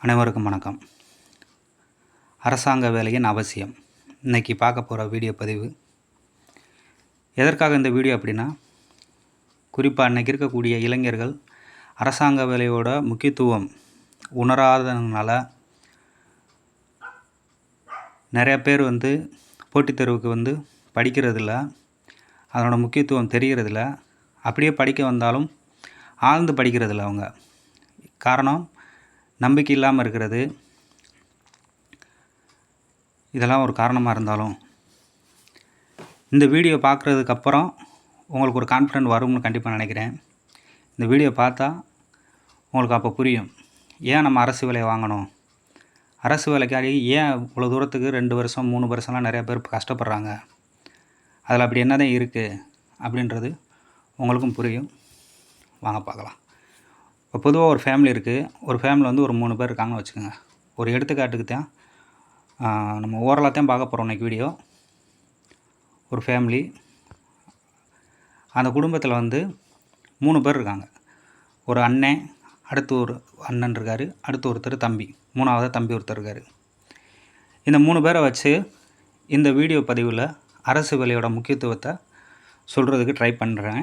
அனைவருக்கும் வணக்கம். அரசாங்க வேலையின் அவசியம். இன்றைக்கி பார்க்க போகிற வீடியோ பதிவு எதற்காக இந்த வீடியோ அப்படின்னா குறிப்பாக இன்றைக்கி இருக்கக்கூடிய இளைஞர்கள் அரசாங்க வேலையோட முக்கியத்துவம் உணராததுனால நிறைய பேர் வந்து போட்டித் தேர்வுக்கு வந்து படிக்கிறதில்ல அதனோட முக்கியத்துவம் தெரிகிறதில்ல. அப்படியே படிக்க வந்தாலும் ஆழ்ந்து படிக்கிறதில்ல அவங்க. காரணம் நம்பிக்கை இல்லாமல் இருக்கிறது. இதெல்லாம் ஒரு காரணமாக இருந்தாலும். இந்த வீடியோ பார்க்குறதுக்கப்புறம் உங்களுக்கு ஒரு கான்ஃபிடென்ட் வரும்னு கண்டிப்பாக நினைக்கிறேன். இந்த வீடியோ பார்த்தா உங்களுக்கு அப்போ புரியும். ஏன் நம்ம அரசு வேலையை வாங்கணும்? அரசு வேலைக்காரி ஏன் இவ்வளோ தூரத்துக்கு ரெண்டு வருஷம் மூணு வருஷம்லாம் நிறையா பேர் கஷ்டப்படுறாங்க? அதில் அப்படி என்ன தான் இருக்குது அப்படின்றது உங்களுக்கும் புரியும். வாங்க பார்க்கலாம். இப்போ பொதுவாக ஒரு ஃபேமிலி இருக்குது ஒரு ஃபேமிலி வந்து ஒரு மூணு பேர் இருக்காங்கன்னு வச்சுக்கோங்க. ஒரு எடுத்துக்காட்டுக்கு தான் நம்ம ஓரலாக தான் பார்க்க போகிறோம் இன்றைக்கி வீடியோ ஒரு ஃபேமிலி அந்த குடும்பத்தில் வந்து மூணு பேர் இருக்காங்க. ஒரு அண்ணன் அடுத்து ஒரு அண்ணன் இருக்கார் அடுத்து ஒருத்தர் தம்பி மூணாவது தம்பி ஒருத்தர் இருக்கார். இந்த மூணு பேரை வச்சு இந்த வீடியோ பதிவில் அரசு வேலையோட முக்கியத்துவத்தை சொல்கிறதுக்கு ட்ரை பண்ணுறேன்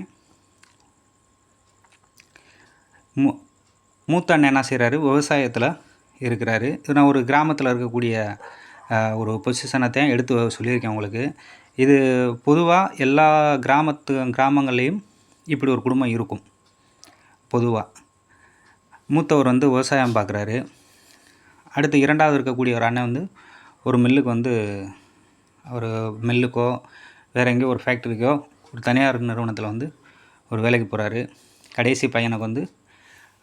மூ மூத்த அண்ணன் என்ன செய்கிறாரு விவசாயத்தில் இருக்கிறாரு. இது நான் ஒரு கிராமத்தில் இருக்கக்கூடிய ஒரு பொசிஷனை தான் எடுத்து சொல்லியிருக்கேன் உங்களுக்கு. இது பொதுவாக எல்லா கிராமத்து கிராமங்கள்லேயும் இப்படி ஒரு குடும்பம் இருக்கும். பொதுவாக மூத்தவர் வந்து விவசாயம் பார்க்குறாரு அடுத்து இரண்டாவது இருக்கக்கூடிய ஒரு அண்ணன் வந்து ஒரு மில்லுக்கு வந்து ஒரு மில்லுக்கோ வேறு எங்கேயோ ஒரு ஃபேக்ட்ரிக்கோ ஒரு தனியார் நிறுவனத்தில் வந்து ஒரு வேலைக்கு போகிறாரு கடைசி பையனுக்கு வந்து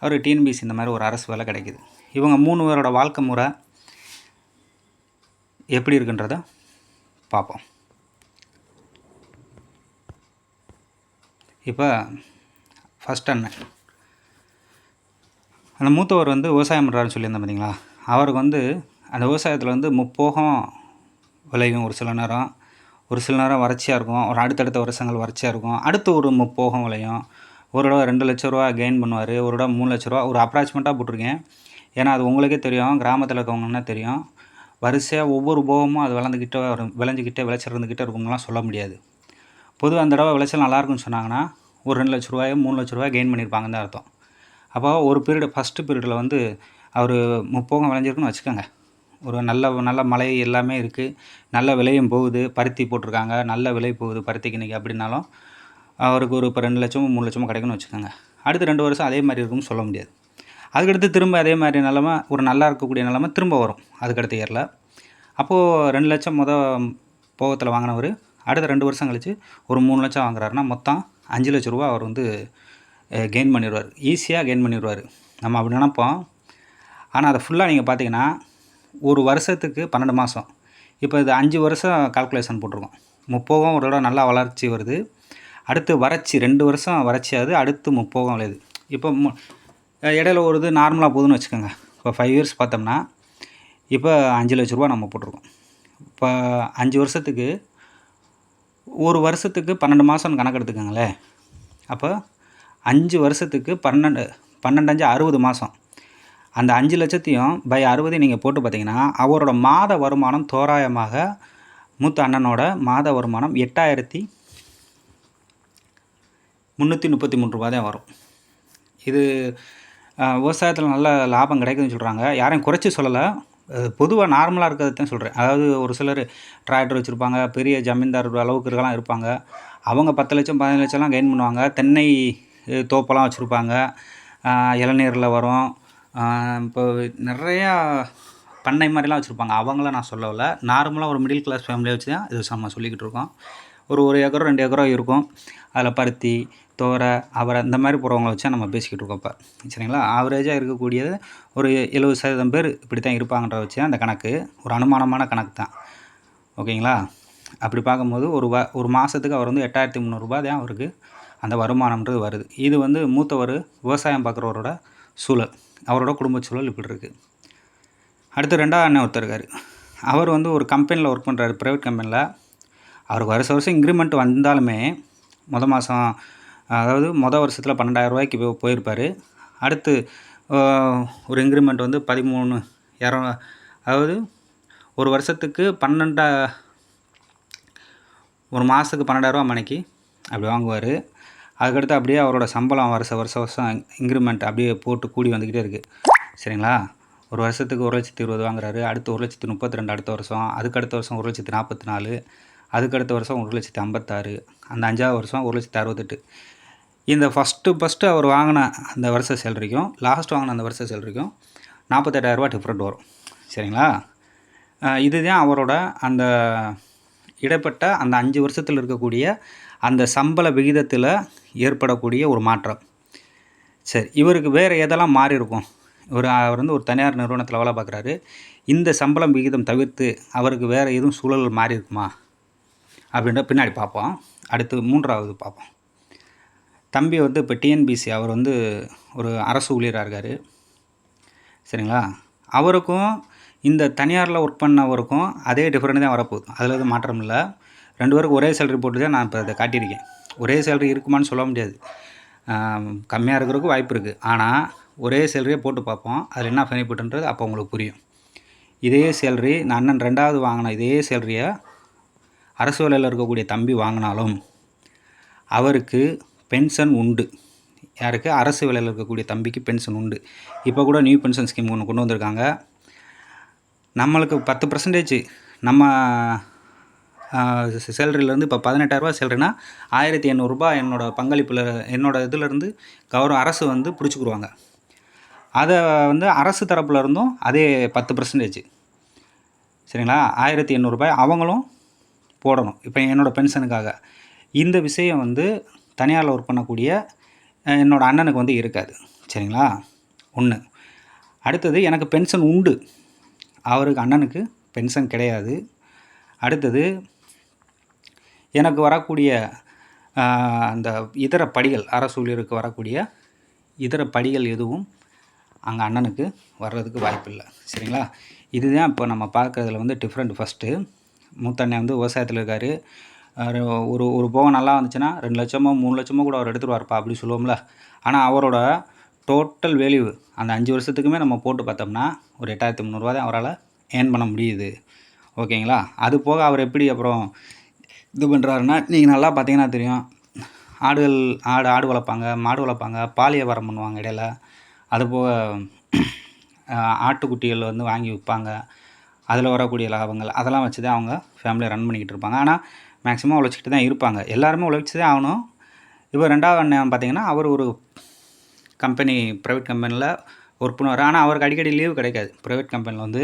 அவர் டிஎன்பிசி இந்த மாதிரி ஒரு அரசு வேலை கிடைக்கிது. இவங்க மூணு பேரோட வாழ்க்கை முறை எப்படி இருக்குன்றத பார்ப்போம். இப்போ ஃபஸ்ட் அண்ணன். அந்த மூத்தவர் வந்து விவசாயம் பண்ணுறாருன்னு சொல்லியிருந்தேன் பார்த்தீங்களா அவருக்கு வந்து அந்த விவசாயத்தில் வந்து முப்போகம் விளையும் ஒரு சில நேரம். ஒரு சில நேரம் வறட்சியாக இருக்கும். ஒரு அடுத்தடுத்த வருஷங்கள் வறட்சியாக இருக்கும். அடுத்து ஒரு முப்போகம் விளையும். ஒரு தடவை ரெண்டு லட்ச ரூபா கெயின் பண்ணுவார் ஒரு தடவை மூணு லட்ச ரூபா. ஒரு அப்ராச்மெண்ட்டாக போட்டிருக்கேன். ஏன்னா அது உங்களுக்கே தெரியும் கிராமத்தில் இருக்கவங்கன்னா தெரியும். வரிசையாக ஒவ்வொரு போகமும் அது விளந்துக்கிட்டே வரும் விளைஞ்சிக்கிட்டே விளைச்சல் இருந்துக்கிட்டே இருக்கும்லாம் சொல்ல முடியாது. பொதுவாக அந்த தடவை விளைச்சல் நல்லாயிருக்குன்னு சொன்னாங்கன்னா ஒரு ரெண்டு லட்ச ரூபாயோ மூணு லட்ச ரூபாய் கெயின் பண்ணியிருப்பாங்கன்னு தான் அர்த்தம். அப்போ ஒரு பீரியடு ஃபஸ்ட்டு பீரியடில் வந்து அவர் முப்போகம் விளைஞ்சிருக்குன்னு வச்சுக்கோங்க. ஒரு நல்ல நல்ல மழை எல்லாமே இருக்குது நல்ல விலையும் போகுது பருத்தி போட்டிருக்காங்க. நல்ல விலை போகுது பருத்திக்கு இன்றைக்கி அப்படின்னாலும் அவருக்கு ஒரு இப்போ ரெண்டு லட்சமோ மூணு லட்சமோ கிடைக்கும்னு வச்சுக்கோங்க. அடுத்து ரெண்டு வருஷம் அதே மாதிரி இருக்கும்னு சொல்ல முடியாது. அதுக்கடுத்து திரும்ப அதே மாதிரி நிலமை ஒரு நல்லா இருக்கக்கூடிய நிலமை திரும்ப வரும். அதுக்கடுத்த இயரில் அப்போது ரெண்டு லட்சம் மொதல் போகத்தில் வாங்கினவர் அடுத்த ரெண்டு வருஷம் கழித்து ஒரு மூணு லட்சம் வாங்குறாருன்னா மொத்தம் அஞ்சு லட்ச ரூபா அவர் வந்து கெயின் பண்ணிடுவார். ஈஸியாக கெயின் பண்ணிடுவார். நம்ம அப்படி நினப்போம். ஆனால் அதை ஃபுல்லாக நீங்கள் பார்த்தீங்கன்னா ஒரு வருஷத்துக்கு பன்னெண்டு மாதம் இப்போ இது அஞ்சு வருஷம் கால்குலேஷன் போட்டிருக்கோம். முப்போகம் ஒரு தடவை நல்லா வளர்ச்சி வருது. அடுத்து வறட்சி ரெண்டு வருஷம் வறட்சியாவது அடுத்து முப்போகம் விளையுது. இப்போ இடையில ஒரு இது நார்மலாக போகுதுன்னு வச்சுக்கோங்க. இப்போ ஃபைவ் இயர்ஸ் பார்த்தோம்னா இப்போ அஞ்சு லட்ச ரூபா நம்ம போட்டிருக்கோம். இப்போ அஞ்சு வருஷத்துக்கு ஒரு வருஷத்துக்கு பன்னெண்டு மாதம்னு கணக்கு எடுத்துக்கோங்களேன். அப்போ அஞ்சு வருஷத்துக்கு பன்னெண்டு பன்னெண்டு அஞ்சு அறுபது மாதம் அந்த அஞ்சு லட்சத்தையும் பை அறுபதையும் நீங்கள் போட்டு பார்த்தீங்கன்னா அவரோட மாத வருமானம் தோராயமாக மூத்த அண்ணனோட மாத வருமானம் எட்டாயிரத்தி முந்நூற்றி முப்பத்தி மூணு ரூபா தான் வரும். இது விவசாயத்தில் நல்ல லாபம் கிடைக்குதுன்னு சொல்கிறாங்க யாரையும் குறைச்சி சொல்லலை. பொதுவாக நார்மலாக இருக்கிறது தான் சொல்கிறேன் அதாவது ஒரு சிலர் டிராக்டர் வச்சுருப்பாங்க பெரிய ஜமீன்தார் அளவுக்கு இருக்கலாம் இருப்பாங்க. அவங்க பத்து லட்சம் பதினஞ்சு லட்சம்லாம் கெயின் பண்ணுவாங்க. தென்னை தோப்பெல்லாம் வச்சுருப்பாங்க. இளநீரில் வரும். இப்போ நிறையா பண்ணை மாதிரிலாம் வச்சுருப்பாங்க. அவங்கள நான் சொல்லவில்ல. நார்மலாக ஒரு மிடில் கிளாஸ் ஃபேமிலியை வச்சு தான் இது நம்ம சொல்லிக்கிட்டு இருக்கோம். ஒரு ஒரு ஏக்கரோ ரெண்டு ஏக்கரோ இருக்கும். அதில் பருத்தி தோரை அவரை இந்த மாதிரி போகிறவங்கள வச்சா நம்ம பேசிக்கிட்டு இருக்கோம் இப்போ. சரிங்களா? ஆவரேஜாக இருக்கக்கூடியது ஒரு எழுபது சதவீதம் பேர் இப்படி தான் இருப்பாங்கன்ற வச்சு அந்த கணக்கு ஒரு அனுமானமான கணக்கு தான். ஓகேங்களா? அப்படி பார்க்கும்போது ஒரு வ ஒரு மாதத்துக்கு அவர் வந்து எட்டாயிரத்தி முந்நூறுரூபா தான் அவருக்கு அந்த வருமானம்ன்றது வருது. இது வந்து மூத்தவர் விவசாயம் பார்க்குறவரோட சூழல். அவரோட குடும்ப சூழல் இப்படி இருக்குது அடுத்து ரெண்டாவது அண்ணன் ஒருத்தர் இருக்கார். அவர் வந்து ஒரு கம்பெனியில் ஒர்க் பண்ணுறாரு ப்ரைவேட் கம்பெனியில் அவருக்கு வருஷ வருஷம் இன்க்ரிமெண்ட் வந்தாலுமே மொதல் மாதம் அதாவது மொதல் வருஷத்தில் பன்னெண்டாயிரம் ரூபாய்க்கு போய் போயிருப்பார். அடுத்து ஒரு இன்க்ரிமெண்ட் வந்து பதிமூணு இரநூ அதாவது ஒரு வருஷத்துக்கு பன்னெண்டா ஒரு மாதத்துக்கு பன்னெண்டாயிரரூவா மணிக்கு அப்படி வாங்குவார். அதுக்கடுத்து அப்படியே அவரோட சம்பளம் வருஷம் வருஷம் வருஷம் இன்க்ரிமெண்ட் அப்படியே போட்டு கூடி வந்துக்கிட்டே இருக்குது சரிங்களா? ஒரு வருஷத்துக்கு ஒரு லட்சத்தி இருபது வாங்குறாரு. அடுத்து ஒரு லட்சத்து முப்பத்தி ரெண்டு அடுத்த வருஷம் அதுக்கு அடுத்த வருஷம் ஒரு லட்சத்து நாற்பத்தி நாலு அதுக்கு அடுத்த வருஷம் ஒரு லட்சத்து ஐம்பத்தாறு அந்த அஞ்சாவது வருஷம் ஒரு லட்சத்தி அறுபத்தெட்டு. இந்த ஃபஸ்ட்டு ஃபஸ்ட்டு அவர் வாங்கின அந்த வருஷ சேலரிக்கும் லாஸ்ட் வாங்கின அந்த வருஷ சேலரிக்கும் நாற்பத்தெட்டாயிரரூபா டிஃப்ரெண்ட் வரும். சரிங்களா? இதுதான் அவரோட அந்த இடைப்பட்ட அந்த அஞ்சு வருஷத்தில் இருக்கக்கூடிய அந்த சம்பள விகிதத்தில் ஏற்படக்கூடிய ஒரு மாற்றம். சரி இவருக்கு வேறு எதெல்லாம் மாறி இருக்கும்? இவர் அவர் வந்து ஒரு தனியார் நிறுவனத்தில் வேலை பார்க்குறாரு. இந்த சம்பளம் விகிதம் தவிர்த்து அவருக்கு வேறு எதுவும் சூழல் மாறி இருக்குமா? அப்படின்ற பின்னாடி பார்ப்போம். அடுத்து மூன்றாவது பார்ப்போம். தம்பி வந்து இப்போ டிஎன்பிசி அவர் வந்து ஒரு அரசு ஊழியராக இருக்கார். சரிங்களா? அவருக்கும் இந்த தனியாரில் ஒர்க் பண்ணவருக்கும் அதே டிஃப்ரெண்ட் தான் வரப்போகுது. அதில் எதுவும் மாற்றம் இல்லை. ரெண்டு பேருக்கும் ஒரே சேலரி போட்டு தான் நான் இப்போ அதை காட்டியிருக்கேன். ஒரே சேலரி இருக்குமான்னு சொல்ல முடியாது. கம்மியாக இருக்கிறதுக்கு வாய்ப்பு இருக்குது ஆனால் ஒரே சேலரியே போட்டு பார்ப்போம். அதில் என்ன பெனிஃபிட்ன்றது அப்போ உங்களுக்கு புரியும். இதே சேலரி நான் அண்ணன் ரெண்டாவது வாங்கின இதே சேலரியை அரசு வேலையில் இருக்கக்கூடிய தம்பி வாங்கினாலும் அவருக்கு பென்ஷன் உண்டு. யாருக்கு? அரசு வேலையில் இருக்கக்கூடிய தம்பிக்கு பென்ஷன் உண்டு. இப்போ கூட நியூ பென்ஷன் ஸ்கீம் ஒன்று கொண்டு வந்திருக்காங்க. நம்மளுக்கு பத்து பர்சன்டேஜ் நம்ம சேலரியிலேருந்து இப்போ பதினெட்டாயிரரூபா சேலரினா ஆயிரத்தி எண்ணூறுரூபா என்னோடய பங்களிப்பில் என்னோடய இதிலேருந்து கவர்மெண்ட் அரசு வந்து பிடிச்சிக்குருவாங்க. அதை வந்து அரசு தரப்பில் இருந்தும் அதே பத்து பர்சன்டேஜ் சரிங்களா? ஆயிரத்தி எண்ணூறுபாய் அவங்களும் போடணும். இப்போ என்னோடய பென்ஷனுக்காக. இந்த விஷயம் வந்து தனியாரில் ஒர்க் பண்ணக்கூடிய என்னோடய அண்ணனுக்கு வந்து இருக்காது. சரிங்களா? ஒன்று அடுத்தது எனக்கு பென்ஷன் உண்டு. அவருக்கு அண்ணனுக்கு பென்ஷன் கிடையாது. அடுத்தது எனக்கு வரக்கூடிய அந்த இதர படிகள் அரசு ஊழியருக்கு வரக்கூடிய இதர படிகள் எதுவும் அங்கே அண்ணனுக்கு வர்றதுக்கு வாய்ப்பில்லை. சரிங்களா? இதுதான் இப்போ நம்ம பார்க்குறதுல வந்து டிஃப்ரெண்ட் ஃபஸ்ட்டு மூத்த அண்ணன் வந்து விவசாயத்தில் இருக்கார். ஒரு ஒரு போக நல்லா வந்துச்சுன்னா ரெண்டு லட்சமோ மூணு லட்சமோ கூட அவர் எடுத்துகிட்டு அப்படி சொல்லுவோம்ல. ஆனால் அவரோட டோட்டல் வேல்யூ அந்த அஞ்சு வருஷத்துக்குமே நம்ம போட்டு பார்த்தோம்னா ஒரு எட்டாயிரத்தி முந்நூறுரூவா தான் அவரால் ஏர்ன் பண்ண முடியுது. ஓகேங்களா? அது போக அவர் எப்படி அப்புறம் இது பண்ணுறாருன்னா நீங்கள் நல்லா பார்த்தீங்கன்னா தெரியும். ஆடுகள் ஆடு ஆடு வளர்ப்பாங்க மாடு வளர்ப்பாங்க பால் வியாபாரம் பண்ணுவாங்க இடையில. அதுபோக ஆட்டுக்குட்டிகள் வந்து வாங்கி விற்பாங்க. அதில் வரக்கூடிய லாபங்கள் அதெல்லாம் வச்சு தான் அவங்க ஃபேமிலியை ரன் பண்ணிக்கிட்டு இருப்பாங்க. ஆனால் மேக்ஸிமம் உழைச்சிக்கிட்டு தான் இருப்பாங்க. எல்லாருமே உழைச்சி தான் ஆகணும். இப்போ ரெண்டாவது அண்ணன் பார்த்தீங்கன்னா அவர் ஒரு கம்பெனி ப்ரைவேட் கம்பெனியில் ஒர்க் பண்ணுவார். ஆனால் அவருக்கு அடிக்கடி லீவு கிடைக்காது. ப்ரைவேட் கம்பெனியில் வந்து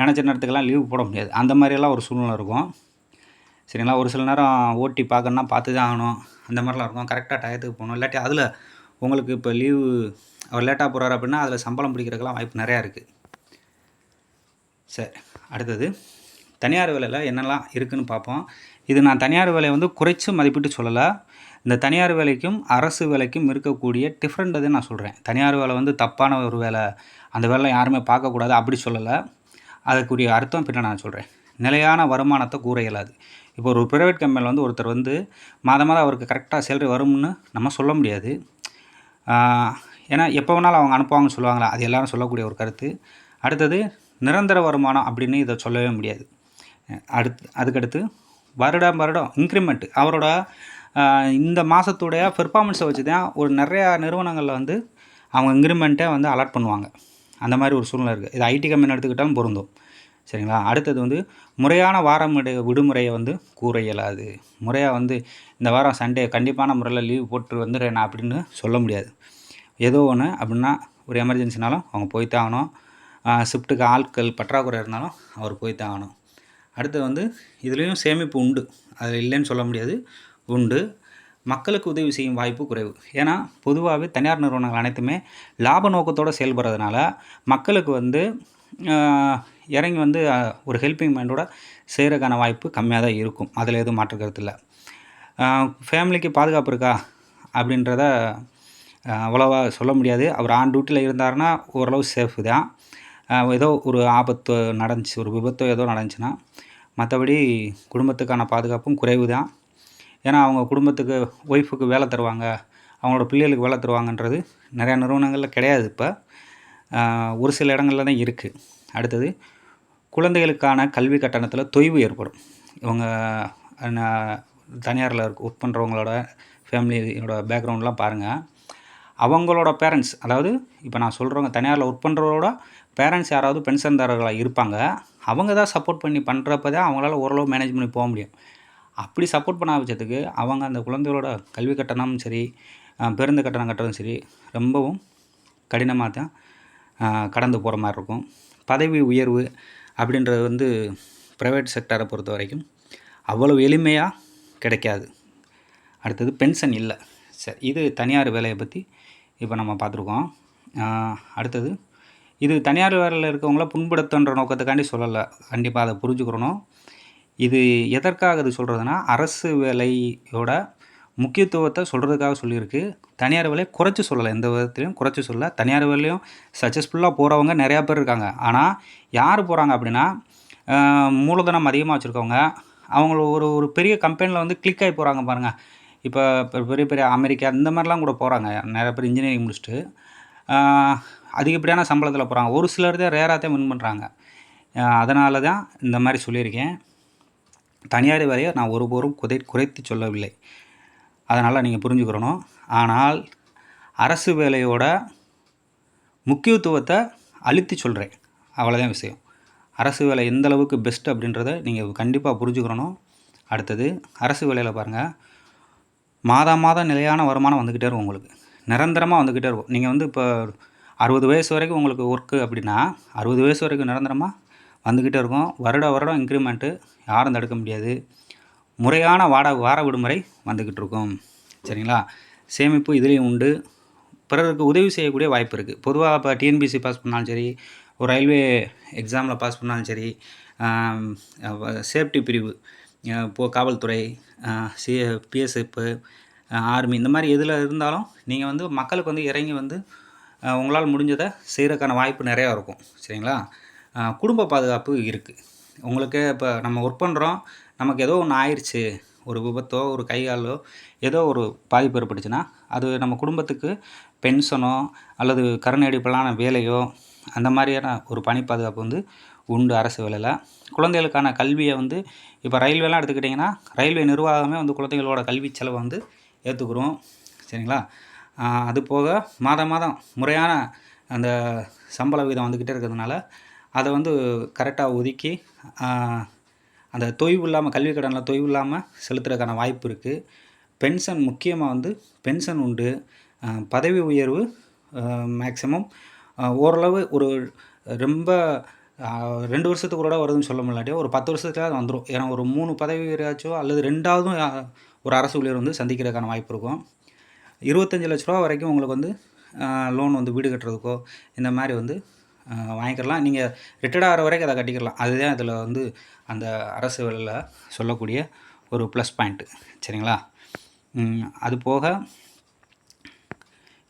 நினச்ச நேரத்துக்கெல்லாம் லீவு போட முடியாது. அந்த மாதிரியெல்லாம் ஒரு சூழ்நிலை இருக்கும். சரிங்களா? ஒரு சில நேரம் ஓட்டி பார்க்கணுன்னா பார்த்து தான் ஆகணும். அந்த மாதிரிலாம் இருக்கும். கரெக்டாக டயத்துக்கு போகணும். இல்லாட்டி அதில் உங்களுக்கு இப்போ லீவு அவர் லேட்டாக போகிறார் அப்படின்னா அதில் சம்பளம் பிடிக்கிறதுக்கெல்லாம் வாய்ப்பு நிறையா இருக்குது சரி. அடுத்தது தனியார் வேலையில் என்னெல்லாம் இருக்குதுன்னு பார்ப்போம். இது நான் தனியார் வேலையை வந்து குறைச்சி மதிப்பிட்டு சொல்லலை. இந்த தனியார் வேலைக்கும் அரசு வேலைக்கும் இருக்கக்கூடிய டிஃப்ரெண்ட் நான் சொல்கிறேன் தனியார் வேலை வந்து தப்பான ஒரு வேலை. அந்த வேலை யாருமே பார்க்கக்கூடாது அப்படி சொல்லலை. அதுக்குரிய அர்த்தம் பின்ன நான் சொல்கிறேன் நிலையான வருமானத்தை கூற இயலாது. இப்போ ஒரு ப்ரைவேட் கம்பெனியில் வந்து ஒருத்தர் வந்து மாதம் மாதம் அவருக்கு கரெக்டாக சேலரி வரும்னு நம்ம சொல்ல முடியாது. ஏன்னா எப்போ வேணாலும் அவங்க அனுப்புவாங்கன்னு சொல்லுவாங்களா? அது எல்லோரும் சொல்லக்கூடிய ஒரு கருத்து. அடுத்தது நிரந்தர வருமானம் அப்படின்னு இதை சொல்லவே முடியாது. அடுத்து அதுக்கடுத்து வருடம் வருடம் இன்க்ரிமெண்ட் அவரோட இந்த மாதத்துடைய பெர்ஃபார்மன்ஸை வச்சு தான் ஒரு நிறையா நிறுவனங்களில் வந்து அவங்க இன்க்ரிமெண்ட்டை வந்து அலாட் பண்ணுவாங்க. அந்த மாதிரி ஒரு சூழ்நிலை இருக்குது இது ஐடி கம்பெனி எடுத்துக்கிட்டாலும் பொருந்தும். சரிங்களா? அடுத்தது வந்து முறையான வாரம் விடுமுறையை வந்து கூற இயலாது. முறையாக வந்து இந்த வாரம் சண்டே கண்டிப்பான முறையில் லீவ் போட்டு வந்துடுறேன் அப்படின்னு சொல்ல முடியாது. ஏதோ ஒன்று அப்படின்னா ஒரு எமர்ஜென்சினாலும் அவங்க போய்த்தான் ஆகணும். ஷிஃப்ட்டுக்கு ஆட்கள் பற்றாக்குறை இருந்தாலும் அவர் போய்த்தான் ஆகணும். அடுத்து வந்து இதுலேயும் சேமிப்பு உண்டு. அதில் இல்லைன்னு சொல்ல முடியாது. உண்டு. மக்களுக்கு உதவி செய்யும் வாய்ப்பு குறைவு. ஏன்னா பொதுவாகவே தனியார் நிறுவனங்கள் அனைத்துமே லாப நோக்கத்தோடு செயல்படுறதுனால மக்களுக்கு வந்து இறங்கி வந்து ஒரு ஹெல்பிங் மைண்டோட செய்கிறதுக்கான வாய்ப்பு கம்மியாக தான் இருக்கும். அதில் எதுவும் மாற்றுக்கிறது இல்லை. ஃபேமிலிக்கு பாதுகாப்பு இருக்கா? அப்படின்றத அவ்வளோவா சொல்ல முடியாது. அவர் ஆன் டியூட்டியில் இருந்தாருன்னா ஓரளவு சேஃப் தான். ஏதோ ஒரு ஆபத்து நடந்துச்சு ஒரு விபத்தோ ஏதோ நடந்துச்சுன்னா மற்றபடி குடும்பத்துக்கான பாதுகாப்பும் குறைவு தான் ஏன்னா அவங்க குடும்பத்துக்கு ஒய்ஃபுக்கு வேலை தருவாங்க அவங்களோட பிள்ளைகளுக்கு வேலை தருவாங்கன்றது நிறையா நிறுவனங்களில் கிடையாது இப்போ. ஒரு சில இடங்களில் தான் இருக்குது அடுத்தது குழந்தைகளுக்கான கல்வி கட்டணத்தில் தொய்வு ஏற்படும். இவங்க தனியாரில் இருக்க ஒர்க் பண்ணுறவங்களோட ஃபேமிலியோட பேக்ரவுண்ட்லாம் பாருங்கள் அவங்களோட பேரண்ட்ஸ் அதாவது இப்போ நான் சொல்கிறவங்க தனியாரில் ஒர்க் பண்ணுறவரோட பேரண்ட்ஸ் யாராவது பென்ஷன்தாரர்களாக இருப்பாங்க அவங்க தான் சப்போர்ட் பண்ணி பண்ணுறப்ப தான் அவங்களால ஓரளவு மேனேஜ் பண்ணி போக முடியும். அப்படி சப்போர்ட் பண்ண ஆரம்பிச்சதுக்கு அவங்க அந்த குழந்தைகளோட கல்வி கட்டணமும் சரி பேருந்து கட்டணம் கட்டுறதும் சரி ரொம்பவும் கடினமாக தான் கடந்து போகிற மாதிரி இருக்கும். பதவி உயர்வு அப்படின்றது வந்து ப்ரைவேட் செக்டரை பொறுத்த வரைக்கும் அவ்வளவு எளிமையாக கிடைக்காது. அடுத்தது பென்ஷன் இல்லை. சரி இது தனியார் வேலையை பற்றி இப்போ நம்ம பார்த்துருக்கோம். அடுத்தது இது தனியார் வேலையில் இருக்கவங்கள புண்படுத்துன்ற நோக்கத்துக்காண்டி சொல்லலை. கண்டிப்பாக அதை புரிஞ்சுக்கிறணும். இது எதற்காக இது சொல்கிறதுனா அரசு வேலையோட முக்கியத்துவத்தை சொல்கிறதுக்காக சொல்லியிருக்கு. தனியார் வேலையை குறைச்சி சொல்லலை. எந்த விதத்துலையும் குறைச்சி சொல்லலை. தனியார் வேலையும் சக்ஸஸ்ஃபுல்லாக போகிறவங்க நிறையா பேர் இருக்காங்க. ஆனால் யார் போகிறாங்க அப்படின்னா மூலதனம் அதிகமாக வச்சுருக்கவங்க. அவங்கள ஒரு ஒரு பெரிய கம்பெனியில் வந்து கிளிக் ஆகி போகிறாங்க பாருங்கள் இப்போ பெரிய பெரிய அமெரிக்கா இந்த மாதிரிலாம் கூட போகிறாங்க நிறைய பேர் இன்ஜினியரிங் முடிச்சுட்டு. அதிகப்படியான சம்பளத்தில் போகிறாங்க ஒரு சிலர் தான் ரேராக தான் வின் பண்ணுறாங்க அதனால தான் இந்த மாதிரி சொல்லியிருக்கேன். தனியார் வேலையை நான் ஒருபோரும் குறை குறைத்து சொல்லவில்லை. அதனால் நீங்கள் புரிஞ்சுக்கிறணும். ஆனால் அரசு வேலையோட முக்கியத்துவத்தை அழுத்தி சொல்கிறேன் அவ்வளோதான் விஷயம். அரசு வேலை எந்த அளவுக்கு பெஸ்ட் அப்படின்றத நீங்கள் கண்டிப்பாக புரிஞ்சுக்கிறணும். அடுத்தது அரசு வேலையில் பாருங்கள் மாதம் மாதம் நிலையான வருமானம் வந்துக்கிட்டே இருக்கும் உங்களுக்கு. நிரந்தரமாக வந்துக்கிட்டே இருக்கும். நீங்கள் வந்து இப்போ அறுபது வயசு வரைக்கும் உங்களுக்கு ஒர்க்கு அப்படின்னா அறுபது வயசு வரைக்கும் நிரந்தரமாக வந்துக்கிட்டே இருக்கும். வருட வருடம் இன்க்ரிமெண்ட்டு யாரும் தடுக்க முடியாது. முறையான வாட வார விடுமுறை வந்துக்கிட்டு இருக்கும். சரிங்களா? சேமிப்பு இதுலேயும் உண்டு. பிறருக்கு உதவி செய்யக்கூடிய வாய்ப்பு இருக்குது பொதுவாக இப்போ டிஎன்பிசி பாஸ் பண்ணாலும் சரி ஒரு ரயில்வே எக்ஸாமில் பாஸ் பண்ணாலும் சரி சேஃப்டி பிரிவு இப்போது காவல்துறை சி பிஎஸ்எஃப்பு ஆர்மி இந்த மாதிரி எதில் இருந்தாலும் நீங்கள் வந்து மக்களுக்கு வந்து இறங்கி வந்து உங்களால் முடிஞ்சதை செய்கிறதுக்கான வாய்ப்பு நிறையா இருக்கும் சரிங்களா? குடும்ப பாதுகாப்பு இருக்குது உங்களுக்கு இப்போ நம்ம ஒர்க் பண்ணுறோம் நமக்கு ஏதோ ஒன்று ஆயிடுச்சு ஒரு விபத்தோ ஒரு கை காலோ ஏதோ ஒரு பாதிப்பு ஏற்பட்டுச்சுன்னா அது நம்ம குடும்பத்துக்கு பென்ஷனோ அல்லது கருணடிப்பலான வேலையோ அந்த மாதிரியான ஒரு பணி பாதுகாப்பு வந்து உண்டு அரசு வேலையில். குழந்தைகளுக்கான கல்வியை வந்து இப்போ ரயில்வேலாம் எடுத்துக்கிட்டிங்கன்னா ரயில்வே நிர்வாகமே வந்து குழந்தைகளோட கல்வி செலவை வந்து ஏற்றுக்குறோம் சரிங்களா? அது போக மாதம் மாதம் முறையான அந்த சம்பள விகிதம் வந்துக்கிட்டே இருக்கிறதுனால அதை வந்து கரெக்டாக ஒதுக்கி அந்த தொய்வு இல்லாமல் கல்வி கடனில் தொய்வு இல்லாமல் செலுத்துறதுக்கான வாய்ப்பு இருக்குது பென்ஷன் முக்கியமாக வந்து பென்ஷன் உண்டு. பதவி உயர்வு மேக்ஸிமம் ஓரளவு ஒரு ரொம்ப ரெண்டு வருஷத்துக்கு கூட வருதுன்னு சொல்ல முடியாட்டி ஒரு பத்து வருஷத்துக்கு அது வந்துடும் ஏன்னா ஒரு மூணு பதவி உயர்வாச்சோ அல்லது ரெண்டாவதும் ஒரு அரசு ஊழியர் வந்து சந்திக்கிறதுக்கான வாய்ப்பு இருக்கும். இருபத்தஞ்சி லட்ச ரூபா வரைக்கும் உங்களுக்கு வந்து லோன் வந்து வீடு கட்டுறதுக்கோ இந்த மாதிரி வந்து ஆஹ் வாங்கிக்கலாம். நீங்கள் ரிட்டையர்ட் ஆகிற வரைக்கும் அதை கட்டிக்கலாம். அதுதான் இதில் வந்து அந்த அரசு வேலையில் சொல்லக்கூடிய ஒரு ப்ளஸ் பாயிண்ட்டு சரிங்களா? அது போக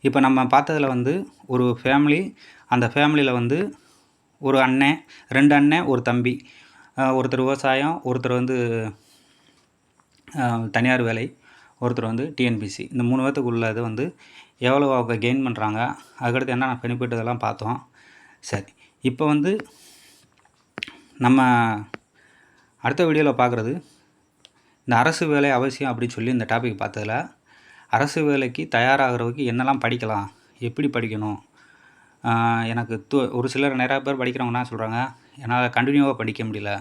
இப்போ நம்ம பார்த்ததுல வந்து ஒரு ஃபேமிலி அந்த ஃபேமிலியில் வந்து ஒரு அண்ணன் ரெண்டு அண்ணன் ஒரு தம்பி. ஒருத்தர் விவசாயம் ஒருத்தர் வந்து தனியார் வேலை. ஒருத்தர் வந்து டிஎன்பிசி இந்த மூணு பேர்த்துக்கு உள்ளது வந்து எவ்வளோ அவங்க கெயின் பண்ணுறாங்க அதுக்கடுத்து என்னென்ன பெனிஃபிட் இதெல்லாம் பார்த்தோம். சரி இப்போ வந்து நம்ம அடுத்த வீடியோவில் பார்க்குறது இந்த அரசு வேலை அவசியம் அப்படின்னு சொல்லி இந்த டாபிக் பார்த்ததுல அரசு வேலைக்கு தயாராகிறதுக்கு என்னெல்லாம் படிக்கலாம் எப்படி படிக்கணும்? எனக்கு து ஒரு சிலர் நிறையா பேர் படிக்கிறவங்க என்ன சொல்கிறாங்க என்னால் கண்டினியூவாக படிக்க முடியல.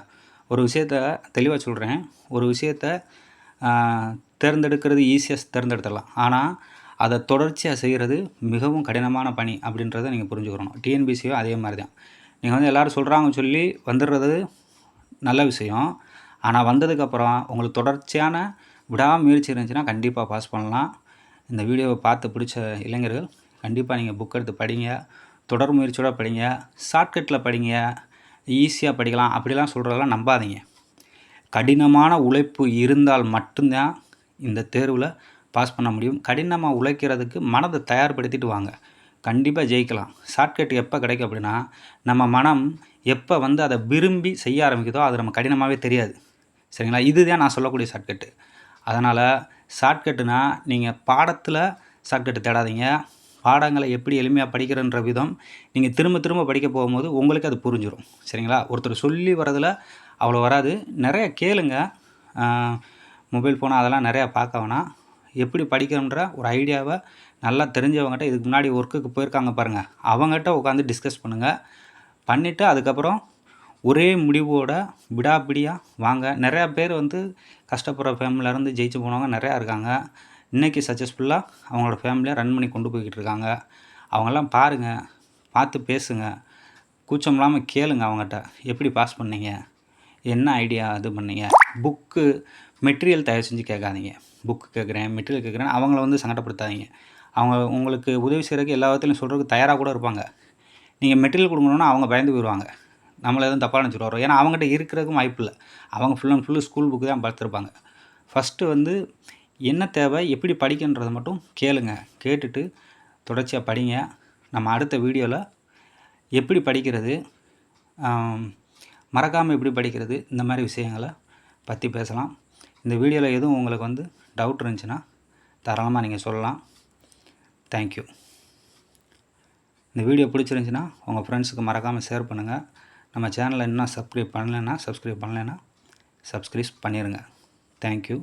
ஒரு விஷயத்த தெளிவாக சொல்கிறேன் ஒரு விஷயத்த தேர்ந்தெடுக்கிறது ஈஸியாக தேர்ந்தெடுத்துடலாம். ஆனால் அதை தொடர்ச்சியாக செய்கிறது மிகவும் கடினமான பணி அப்படின்றத நீங்கள் புரிஞ்சுக்கிறணும் டிஎன்பிசியும் அதே மாதிரி தான் நீங்கள் வந்து எல்லோரும் சொல்கிறாங்கன்னு சொல்லி வந்துடுறது நல்ல விஷயம். ஆனால் வந்ததுக்கப்புறம் உங்களுக்கு தொடர்ச்சியான விடாமுயற்சி இருந்துச்சுன்னா கண்டிப்பாக பாஸ் பண்ணலாம். இந்த வீடியோவை பார்த்து பிடிச்ச இளைஞர்கள் கண்டிப்பாக நீங்கள் புக் எடுத்து படிங்க. தொடர் முயற்சியோடு படிங்க. ஷார்ட்கட்டில் படிங்க. ஈஸியாக படிக்கலாம். அப்படிலாம் சொல்கிறதெல்லாம் நம்பாதீங்க. கடினமான உழைப்பு இருந்தால் மட்டும்தான் இந்த தேர்வில் பாஸ் பண்ண முடியும். கடினமாக உழைக்கிறதுக்கு மனதை தயார்படுத்திட்டு வாங்க. கண்டிப்பாக ஜெயிக்கலாம். ஷார்ட்கட் எப்போ கிடைக்கும் அப்படின்னா நம்ம மனம் எப்போ வந்து அதை விரும்பி செய்ய ஆரம்பிக்குதோ அது நம்ம கடினமாகவே தெரியாது. சரிங்களா? இதுதான் நான் சொல்லக்கூடிய ஷார்ட்கட்டு அதனால் ஷார்ட்கட்டுனா நீங்கள் பாடத்தில் ஷார்ட்கட்டு தேடாதீங்க. பாடங்களை எப்படி எளிமையாக படிக்கிறன்ற விதம் நீங்கள் திரும்ப திரும்ப படிக்க போகும்போது உங்களுக்கு அது புரிஞ்சிடும் சரிங்களா? ஒருத்தர் சொல்லி வரதில் அவ்வளோ வராது. நிறைய கேளுங்க. மொபைல் ஃபோன் அதெல்லாம் நிறையா பார்க்க வேணாம் எப்படி படிக்கணுன்ற ஒரு ஐடியாவை நல்லா தெரிஞ்சவங்ககிட்ட இதுக்கு முன்னாடி ஒர்க்குக்கு போயிருக்காங்க பாருங்கள் அவங்ககிட்ட உட்காந்து டிஸ்கஸ் பண்ணுங்கள் பண்ணிவிட்டு அதுக்கப்புறம் ஒரே முடிவோட விடாபிடியாக வாங்க. நிறையா பேர் வந்து கஷ்டப்படுற ஃபேமிலியிலேருந்து ஜெயிச்சு போனவங்க நிறையா இருக்காங்க. இன்றைக்கி சக்ஸஸ்ஃபுல்லாக அவங்களோட ஃபேமிலியை ரன் பண்ணி கொண்டு போய்கிட்டு இருக்காங்க. அவங்கெல்லாம் பாருங்கள் பார்த்து பேசுங்க. கூச்சம் இல்லாமல் கேளுங்க அவங்ககிட்ட. எப்படி பாஸ் பண்ணீங்க? என்ன ஐடியா இது பண்ணீங்க? புக்கு மெட்டீரியல் தயவு செஞ்சு கேட்காதீங்க. புக்கு கேட்குறேன் மெட்டீரியல் கேட்குறேன் அவங்கள வந்து சங்கடப்படுத்தாதீங்க. அவங்க உங்களுக்கு உதவி செய்கிறதுக்கு எல்லா விதத்துலையும் சொல்கிறதுக்கு தயாராக கூட இருப்பாங்க. நீங்கள் மெட்டீரியல் கொடுக்கணுன்னா அவங்க பயந்து போயிடுவாங்க நம்மளை எதுவும் தப்பாக நினச்சிட்டு வரோம் ஏன்னா அவங்ககிட்ட இருக்கிறதுக்கும் வாய்ப்பு இல்லை. அவங்க full and full school book தான் பார்த்துருப்பாங்க. ஃபஸ்ட்டு வந்து என்ன தேவை எப்படி படிக்கன்றதை மட்டும் கேளுங்க. கேட்டுட்டு தொடர்ச்சியாக படிங்க. நம்ம அடுத்த வீடியோவில் எப்படி படிக்கிறது மறக்காமல் எப்படி படிக்கிறது இந்த மாதிரி விஷயங்களை பற்றி பேசலாம். இந்த வீடியோவில் எதுவும் உங்களுக்கு வந்து டவுட் இருந்துச்சுன்னா தாராளமாக நீங்கள் சொல்லலாம். தேங்க்யூ இந்த வீடியோ பிடிச்சிருந்துச்சின்னா உங்கள் ஃப்ரெண்ட்ஸுக்கு மறக்காமல் ஷேர் பண்ணுங்கள் நம்ம சேனலை இன்னும் சப்ஸ்கிரைப் பண்ணலைன்னா சப்ஸ்கிரைப் பண்ணலைன்னா சப்ஸ்கிரைப் பண்ணிடுங்க தேங்க்யூ